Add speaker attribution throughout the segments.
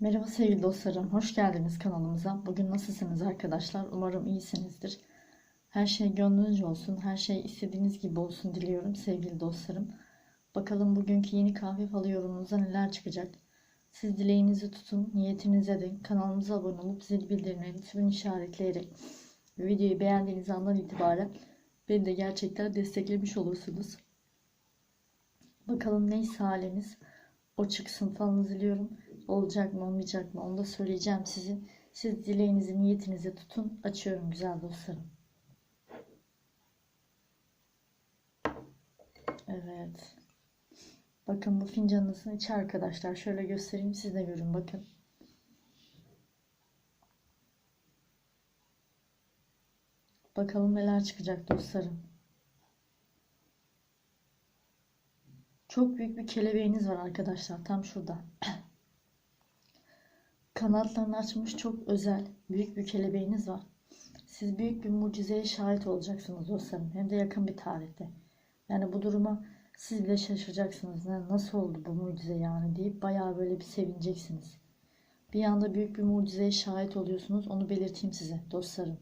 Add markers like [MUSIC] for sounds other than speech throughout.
Speaker 1: Merhaba sevgili dostlarım, hoş geldiniz kanalımıza. Bugün nasılsınız arkadaşlar? Umarım iyisinizdir. Her şey gönlünüzce olsun, her şey istediğiniz gibi olsun diliyorum sevgili dostlarım. Bakalım bugünkü yeni kahve falı yorumunuzda neler çıkacak? Siz dileğinizi tutun, niyetinize de kanalımıza abone olup zil bildirimlerini tümünü işaretleyerek videoyu beğendiğiniz andan itibaren beni de gerçekten desteklemiş olursunuz. Bakalım neyse haliniz o çıksın falan diliyorum. Olacak mı olmayacak mı onu da söyleyeceğim sizin. Siz dileğinizi niyetinizi tutun. Açıyorum güzel dostlarım. Evet. Bakın bu fincanınızın içi arkadaşlar. Şöyle göstereyim siz de görün bakın. Bakalım neler çıkacak dostlarım. Çok büyük bir kelebeğiniz var arkadaşlar. Tam şurada. [CLEARS THROAT] Kanatlarını açmış çok özel, büyük bir kelebeğiniz var. Siz büyük bir mucizeye şahit olacaksınız dostlarım. Hem de yakın bir tarihte. Yani bu duruma siz bile şaşıracaksınız. Ne- Nasıl oldu bu mucize yani deyip bayağı böyle bir sevineceksiniz. Bir anda büyük bir mucizeye şahit oluyorsunuz. Onu belirteyim size dostlarım.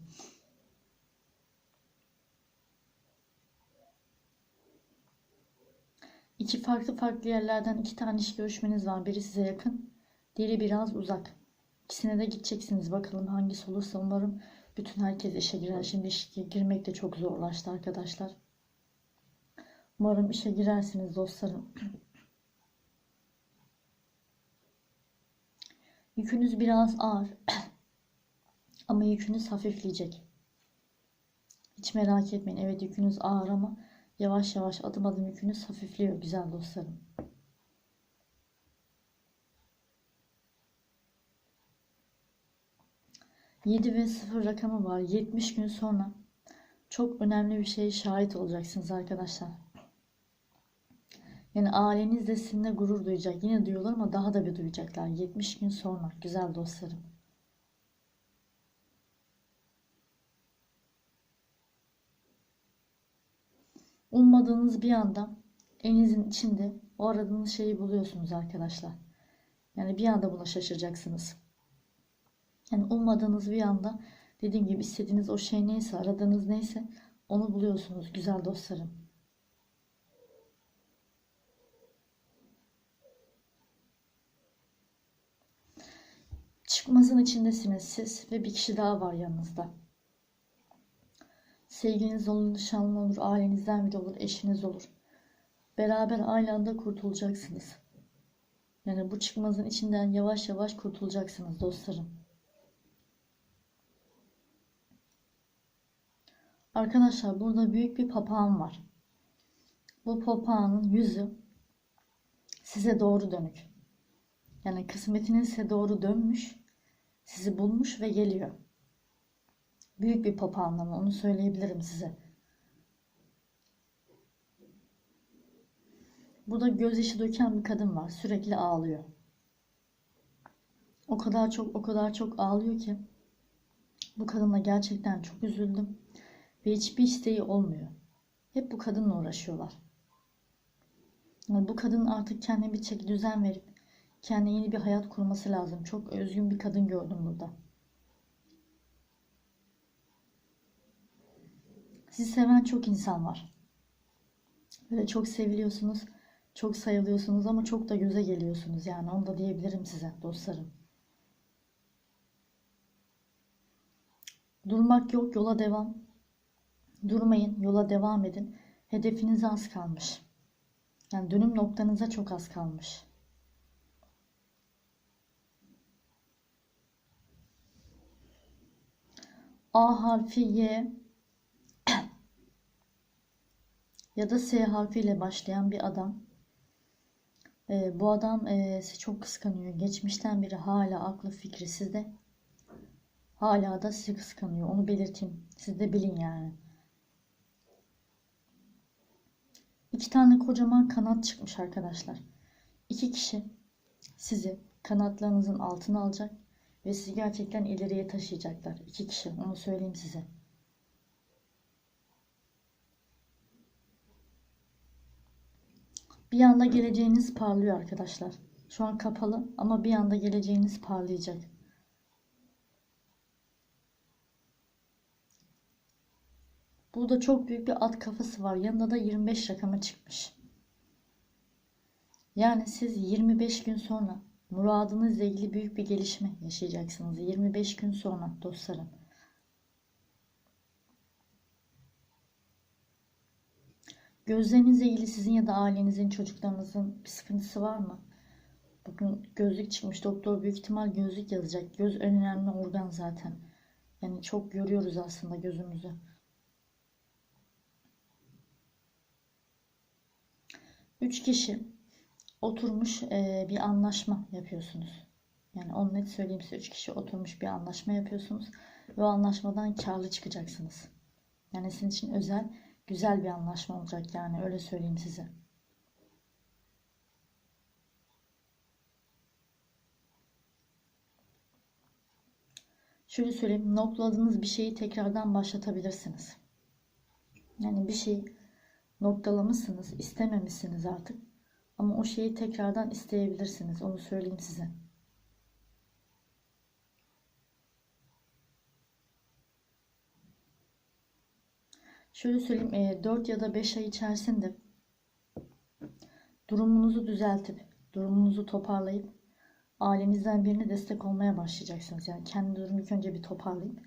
Speaker 1: İki farklı farklı yerlerden iki tane iş görüşmeniz var. Biri size yakın, diğeri biraz uzak. İkisine de gideceksiniz. Bakalım hangisi olursa umarım bütün herkes işe girer. Şimdi işe girmek de çok zorlaştı arkadaşlar. Umarım işe girersiniz dostlarım. [CLEARS THROAT] Yükünüz biraz ağır. [CLEARS THROAT] Ama yükünüz hafifleyecek. Hiç merak etmeyin. Evet yükünüz ağır ama yavaş yavaş adım adım yükünüz hafifliyor güzel dostlarım. Yedi ve 0 rakamı var. 70 gün sonra çok önemli bir şeye şahit olacaksınız arkadaşlar. Yani aileniz de sizinle gurur duyacak. Yine duyuyorlar ama daha da bir duyacaklar. 70 gün sonra güzel dostlarım. Ummadığınız bir anda elinizin içinde o aradığınız şeyi buluyorsunuz arkadaşlar. Yani bir anda buna şaşıracaksınız. Yani ummadığınız bir anda dediğim gibi istediğiniz o şey neyse, aradığınız neyse onu buluyorsunuz güzel dostlarım. Çıkmazın içindesiniz siz ve bir kişi daha var yanınızda. Sevgiliniz olur, nişanlı olur, ailenizden biri olur, eşiniz olur. Beraber aynı anda kurtulacaksınız. Yani bu çıkmazın içinden yavaş yavaş kurtulacaksınız dostlarım. Arkadaşlar burada büyük bir papağan var. Bu papağanın yüzü size doğru dönük. Yani kısmetiniz size doğru dönmüş, sizi bulmuş ve geliyor. Büyük bir papağanlama onu söyleyebilirim size. Burada gözyaşı döken bir kadın var. Sürekli ağlıyor. O kadar çok o kadar çok ağlıyor ki bu kadınla gerçekten çok üzüldüm ve hiçbir isteği olmuyor. Hep bu kadınla uğraşıyorlar. Yani bu kadın artık kendine bir çeki düzen verip kendine yeni bir hayat kurması lazım. Çok özgün bir kadın gördüm burada. Sizi seven çok insan var. Böyle çok seviliyorsunuz, çok sayılıyorsunuz ama çok da göze geliyorsunuz. Yani onu da diyebilirim size dostlarım. Durmak yok, yola devam. Durmayın, yola devam edin. Hedefinize az kalmış. Yani dönüm noktanıza çok az kalmış. A harfi Y [CLEARS THROAT] ya da S harfiyle başlayan bir adam. Ee, bu adam e, sizi çok kıskanıyor. Geçmişten beri hala aklı fikri sizde. Hala da sizi kıskanıyor. Onu belirteyim. Siz de bilin yani. İki tane kocaman kanat çıkmış arkadaşlar. İki kişi sizi kanatlarınızın altına alacak ve sizi gerçekten ileriye taşıyacaklar. İki kişi. Onu söyleyeyim size. Bir anda geleceğiniz parlıyor arkadaşlar. Şu an kapalı ama bir anda geleceğiniz parlayacak. Burada çok büyük bir at kafası var. Yanında da 25 rakamı çıkmış. Yani siz 25 gün sonra muradınızla ilgili büyük bir gelişme yaşayacaksınız. 25 gün sonra dostlarım. Gözlerinizle ilgili sizin ya da ailenizin, çocuklarınızın bir sıkıntısı var mı? Bugün gözlük çıkmış. Doktor büyük ihtimal gözlük yazacak. Göz en önemli organ zaten. Yani çok görüyoruz aslında gözümüzü. Üç kişi oturmuş e, bir anlaşma yapıyorsunuz. Yani onu net söyleyeyim size. Üç kişi oturmuş bir anlaşma yapıyorsunuz. Ve o anlaşmadan karlı çıkacaksınız. Yani sizin için özel, güzel bir anlaşma olacak yani öyle söyleyeyim size. Şöyle söyleyeyim, noktaladığınız bir şeyi tekrardan başlatabilirsiniz. Yani bir şey noktalamışsınız, istememişsiniz artık. Ama o şeyi tekrardan isteyebilirsiniz. Onu söyleyeyim size. Şöyle söyleyeyim, 4 ya da 5 ay içerisinde durumunuzu düzeltip, durumunuzu toparlayıp ailenizden birine destek olmaya başlayacaksınız. Yani kendi durumu ilk önce bir toparlayıp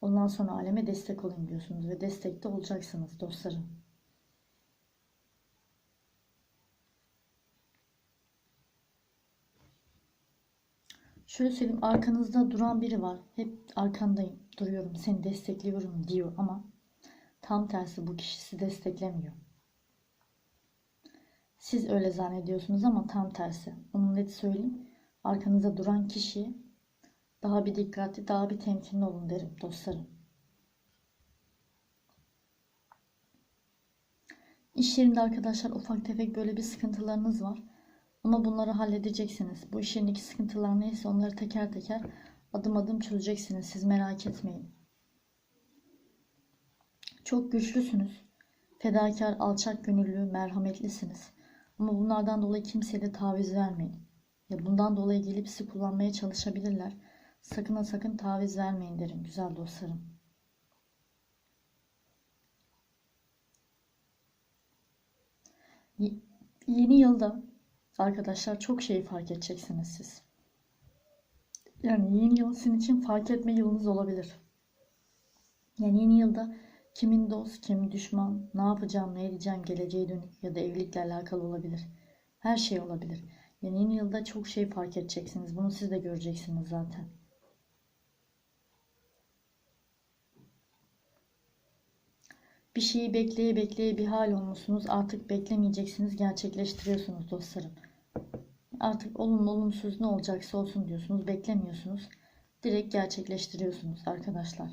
Speaker 1: ondan sonra aleme destek olayım diyorsunuz ve destekte olacaksınız dostlarım. Şöyle söyleyeyim arkanızda duran biri var. Hep arkandayım, duruyorum, seni destekliyorum diyor ama tam tersi bu kişi sizi desteklemiyor. Siz öyle zannediyorsunuz ama tam tersi. Onu net söyleyeyim. Arkanızda duran kişi daha bir dikkatli, daha bir temkinli olun derim dostlarım. İş yerinde arkadaşlar ufak tefek böyle bir sıkıntılarınız var. Ama bunları halledeceksiniz. Bu iş yerindeki sıkıntılar neyse onları teker teker adım adım çözeceksiniz. Siz merak etmeyin. Çok güçlüsünüz. Fedakar, alçak gönüllü, merhametlisiniz. Ama bunlardan dolayı kimseye de taviz vermeyin. Ya bundan dolayı gelip sizi kullanmaya çalışabilirler. Sakın ha sakın taviz vermeyin derim güzel dostlarım. Yeni yılda arkadaşlar çok şey fark edeceksiniz siz. Yani yeni yıl sizin için fark etme yılınız olabilir. Yani yeni yılda kimin dost, kimin düşman, ne yapacağım, ne edeceğim, geleceğe dönük ya da evlilikle alakalı olabilir. Her şey olabilir. Yani yeni yılda çok şey fark edeceksiniz. Bunu siz de göreceksiniz zaten. Bir şeyi bekleye bekleye bir hal olmuşsunuz. Artık beklemeyeceksiniz. Gerçekleştiriyorsunuz dostlarım. Artık olumlu olumsuz ne olacaksa olsun diyorsunuz. Beklemiyorsunuz. Direkt gerçekleştiriyorsunuz arkadaşlar.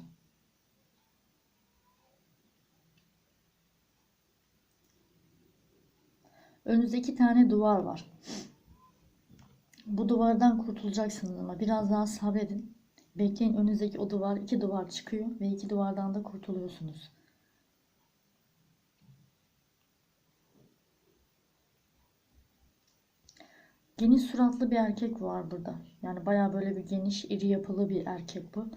Speaker 1: Önünüzde iki tane duvar var. Bu duvardan kurtulacaksınız ama biraz daha sabredin. Bekleyin önünüzdeki o duvar iki duvar çıkıyor ve iki duvardan da kurtuluyorsunuz. Geniş suratlı bir erkek var burada. Yani baya böyle bir geniş, iri yapılı bir erkek bu.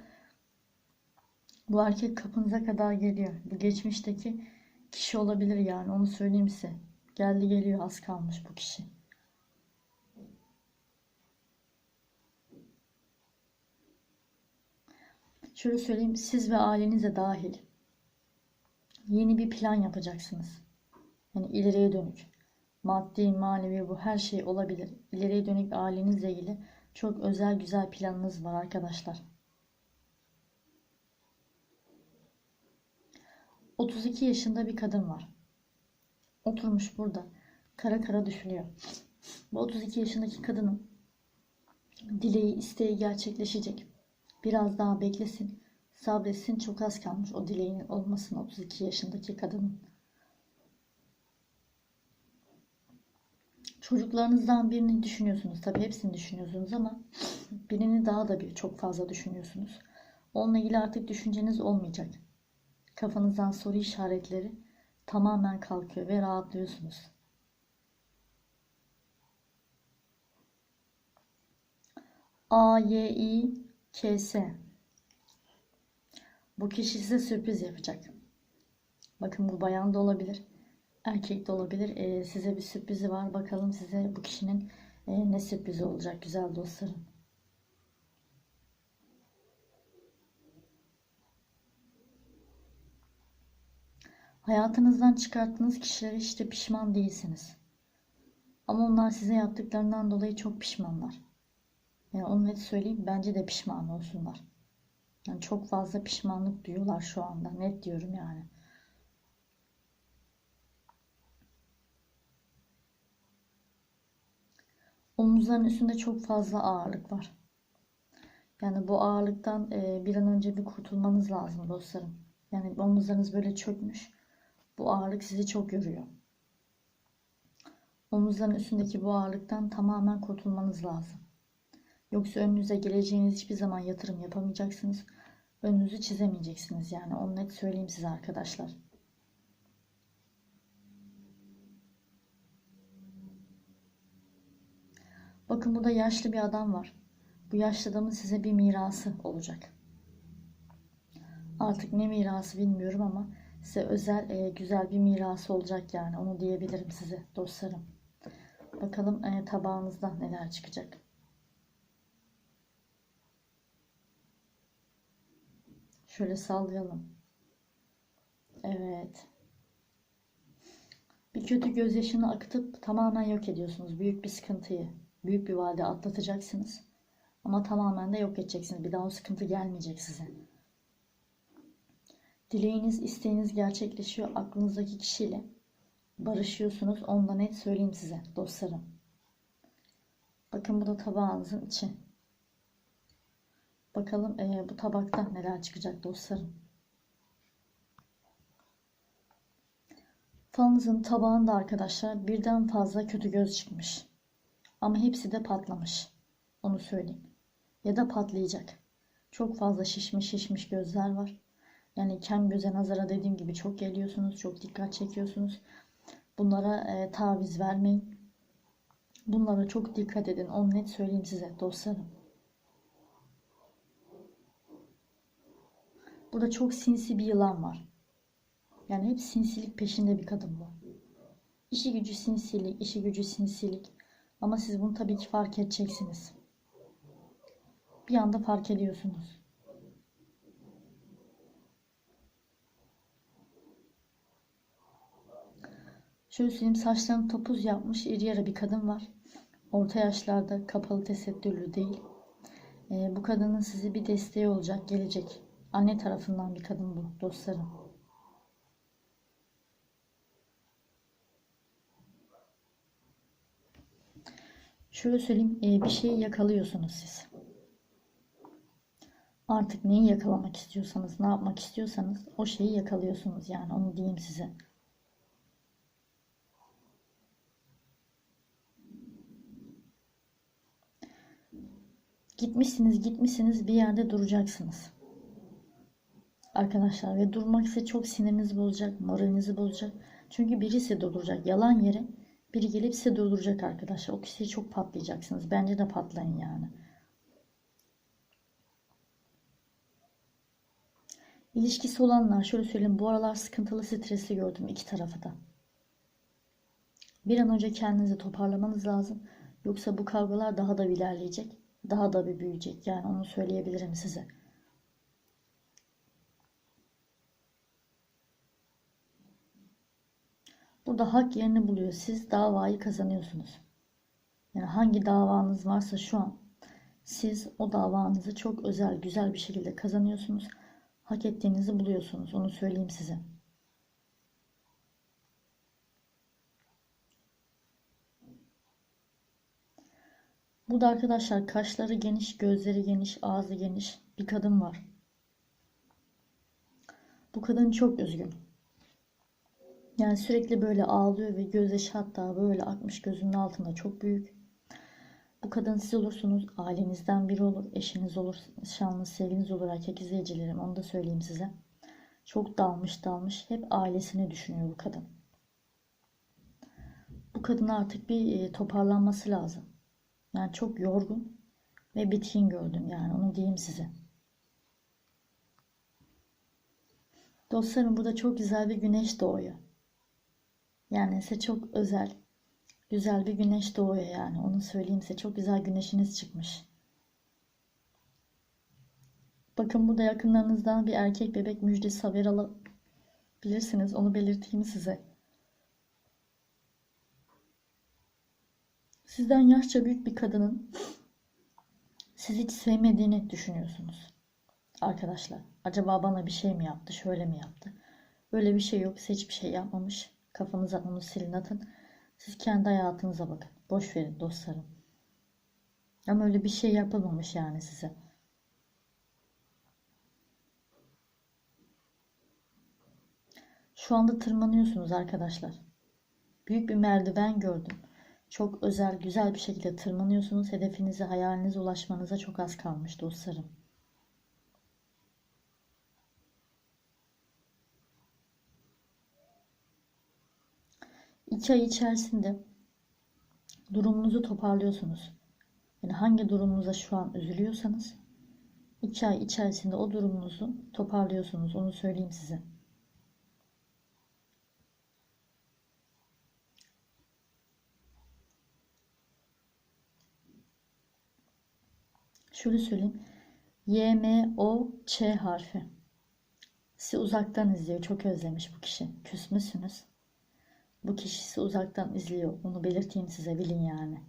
Speaker 1: Bu erkek kapınıza kadar geliyor. Bu geçmişteki kişi olabilir yani onu söyleyeyim size. Geldi geliyor az kalmış bu kişi. Şöyle söyleyeyim siz ve ailenize dahil yeni bir plan yapacaksınız. Yani ileriye dönük. Maddi, manevi bu her şey olabilir. İleriye dönük ailenizle ilgili çok özel güzel planınız var arkadaşlar. 32 yaşında bir kadın var. Oturmuş burada. Kara kara düşünüyor. Bu 32 yaşındaki kadının dileği, isteği gerçekleşecek. Biraz daha beklesin. Sabretsin. Çok az kalmış o dileğinin olmasın 32 yaşındaki kadının. Çocuklarınızdan birini düşünüyorsunuz. Tabi hepsini düşünüyorsunuz ama [SNIFFS] birini daha da bir çok fazla düşünüyorsunuz. Onunla ilgili artık düşünceniz olmayacak. Kafanızdan soru işaretleri tamamen kalkıyor ve rahatlıyorsunuz. A, Y, I, K, S. Bu kişi size sürpriz yapacak. Bakın bu bayan da olabilir. Erkek de olabilir. Ee, size bir sürprizi var. Bakalım size bu kişinin e, ne sürprizi olacak güzel dostlarım. Hayatınızdan çıkarttığınız kişilere işte pişman değilsiniz. Ama onlar size yaptıklarından dolayı çok pişmanlar. Yani onu net söyleyeyim bence de pişman olsunlar. Yani çok fazla pişmanlık duyuyorlar şu anda. Net diyorum yani. Omuzların üstünde çok fazla ağırlık var. Yani bu ağırlıktan e, bir an önce bir kurtulmanız lazım dostlarım. Yani omuzlarınız böyle çökmüş. Bu ağırlık sizi çok yoruyor. Omuzların üstündeki bu ağırlıktan tamamen kurtulmanız lazım. Yoksa önünüze geleceğiniz hiçbir zaman yatırım yapamayacaksınız. Önünüzü çizemeyeceksiniz yani. Onu net söyleyeyim size arkadaşlar. Bakın burada yaşlı bir adam var. Bu yaşlı adamın size bir mirası olacak. Artık ne mirası bilmiyorum ama size özel e, güzel bir mirası olacak yani. Onu diyebilirim size dostlarım. Bakalım e, tabağınızda neler çıkacak. Şöyle sallayalım. Evet. Bir kötü gözyaşını akıtıp tamamen yok ediyorsunuz. Büyük bir sıkıntıyı, büyük bir vade atlatacaksınız. Ama tamamen de yok edeceksiniz. Bir daha o sıkıntı gelmeyecek size. Dileğiniz, isteğiniz gerçekleşiyor. Aklınızdaki kişiyle barışıyorsunuz. Ondan net söyleyeyim size dostlarım. Bakın bu da tabağınızın içi. Bakalım e, bu tabakta neler çıkacak dostlarım. Falınızın tabağında arkadaşlar birden fazla kötü göz çıkmış. Ama hepsi de patlamış. Onu söyleyeyim. Ya da patlayacak. Çok fazla şişmiş şişmiş gözler var. Yani kem göze nazara dediğim gibi çok geliyorsunuz. Çok dikkat çekiyorsunuz. Bunlara e, taviz vermeyin. Bunlara çok dikkat edin. Onu net söyleyeyim size dostlarım. Burada çok sinsi bir yılan var. Yani hep sinsilik peşinde bir kadın bu. İşi gücü sinsilik, işi gücü sinsilik. Ama siz bunu tabii ki fark edeceksiniz. Bir anda fark ediyorsunuz. Şöyle söyleyeyim saçlarını topuz yapmış iri yarı bir kadın var. Orta yaşlarda kapalı tesettürlü değil. Ee, bu kadının size bir desteği olacak gelecek. Anne tarafından bir kadın bu dostlarım. Şöyle söyleyeyim e, bir şeyi yakalıyorsunuz siz. Artık neyi yakalamak istiyorsanız, ne yapmak istiyorsanız o şeyi yakalıyorsunuz yani onu diyeyim size. Gitmişsiniz gitmişsiniz bir yerde duracaksınız. Arkadaşlar ve durmak ise çok sinirinizi bozacak, moralinizi bozacak. Çünkü birisi durduracak. Yalan yere biri gelip size durduracak arkadaşlar. O kişiyi çok patlayacaksınız. Bence de patlayın yani. İlişkisi olanlar şöyle söyleyeyim bu aralar sıkıntılı stresli gördüm iki tarafı da. Bir an önce kendinizi toparlamanız lazım. Yoksa bu kavgalar daha da ilerleyecek. Daha da bir büyüyecek. Yani onu söyleyebilirim size. Burada hak yerini buluyor. Siz davayı kazanıyorsunuz. Yani hangi davanız varsa şu an siz o davanızı çok özel, güzel bir şekilde kazanıyorsunuz. Hak ettiğinizi buluyorsunuz. Onu söyleyeyim size. Burada arkadaşlar kaşları geniş, gözleri geniş, ağzı geniş bir kadın var. Bu kadın çok üzgün. Yani sürekli böyle ağlıyor ve gözyaşı hatta böyle akmış gözünün altında çok büyük. Bu kadın siz olursunuz, ailenizden biri olur, eşiniz olur, nişanlınız, sevginiz olur, erkek izleyicilerim onu da söyleyeyim size. Çok dalmış dalmış, hep ailesini düşünüyor bu kadın. Bu kadın artık bir e, toparlanması lazım. Yani çok yorgun, ve bitkin gördüm yani onu diyeyim size. Dostlarım burada çok güzel bir güneş doğuyor. Yani size çok özel, güzel bir güneş doğuyor yani. Onu söyleyeyim size. Çok güzel güneşiniz çıkmış. Bakın burada yakınlarınızdan bir erkek bebek müjdesi haber alabilirsiniz. Onu belirteyim size. Sizden yaşça büyük bir kadının sizi hiç sevmediğini düşünüyorsunuz. Arkadaşlar, acaba bana bir şey mi yaptı, şöyle mi yaptı? Öyle bir şey yok. Size hiçbir şey yapmamış. Kafanızdan onu silin atın. Siz kendi hayatınıza bakın. Boş verin dostlarım. Ama öyle bir şey yapılmamış yani size. Şu anda tırmanıyorsunuz arkadaşlar. Büyük bir merdiven gördüm. Çok özel, güzel bir şekilde tırmanıyorsunuz. Hedefinize, hayalinize ulaşmanıza çok az kalmış dostlarım. İki ay içerisinde durumunuzu toparlıyorsunuz. Yani hangi durumunuza şu an üzülüyorsanız iki ay içerisinde o durumunuzu toparlıyorsunuz. Onu söyleyeyim size. Şöyle söyleyeyim. Y, M, O, Ç harfi. Sizi uzaktan izliyor. Çok özlemiş bu kişi. Küsmüşsünüz. Bu kişi sizi uzaktan izliyor. Onu belirteyim size. Bilin yani.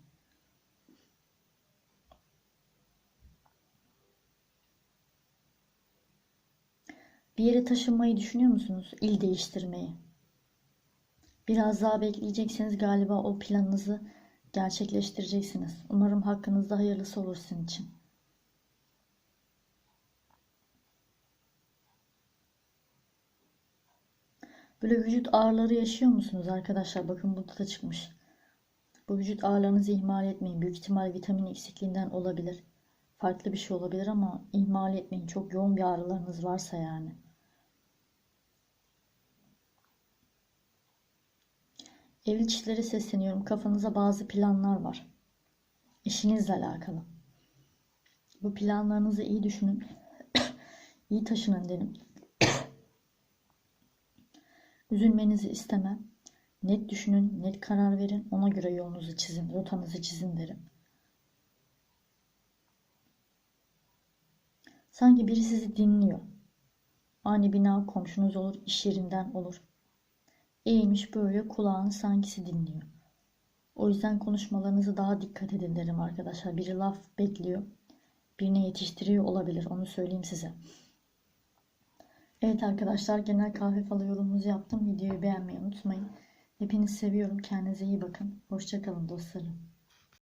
Speaker 1: Bir yere taşınmayı düşünüyor musunuz? İl değiştirmeyi. Biraz daha bekleyeceksiniz galiba o planınızı gerçekleştireceksiniz. Umarım hakkınızda hayırlısı olur sizin için. Böyle vücut ağrıları yaşıyor musunuz arkadaşlar? Bakın burada da çıkmış. Bu vücut ağrılarınızı ihmal etmeyin. Büyük ihtimal vitamin eksikliğinden olabilir. Farklı bir şey olabilir ama ihmal etmeyin. Çok yoğun bir ağrılarınız varsa yani. Evli çiftlere sesleniyorum. Kafanıza bazı planlar var. İşinizle alakalı. Bu planlarınızı iyi düşünün. [COUGHS] iyi taşının dedim. Üzülmenizi istemem. Net düşünün, net karar verin. Ona göre yolunuzu çizin, rotanızı çizin derim. Sanki biri sizi dinliyor. Ani bina komşunuz olur, iş yerinden olur. Eğilmiş böyle kulağını sankisi dinliyor. O yüzden konuşmalarınızı daha dikkat edin derim arkadaşlar. Biri laf bekliyor. Birine yetiştiriyor olabilir. Onu söyleyeyim size. Evet arkadaşlar genel kahve falı yorumumuzu yaptım. Videoyu beğenmeyi unutmayın. Hepinizi seviyorum. Kendinize iyi bakın. Hoşçakalın dostlarım.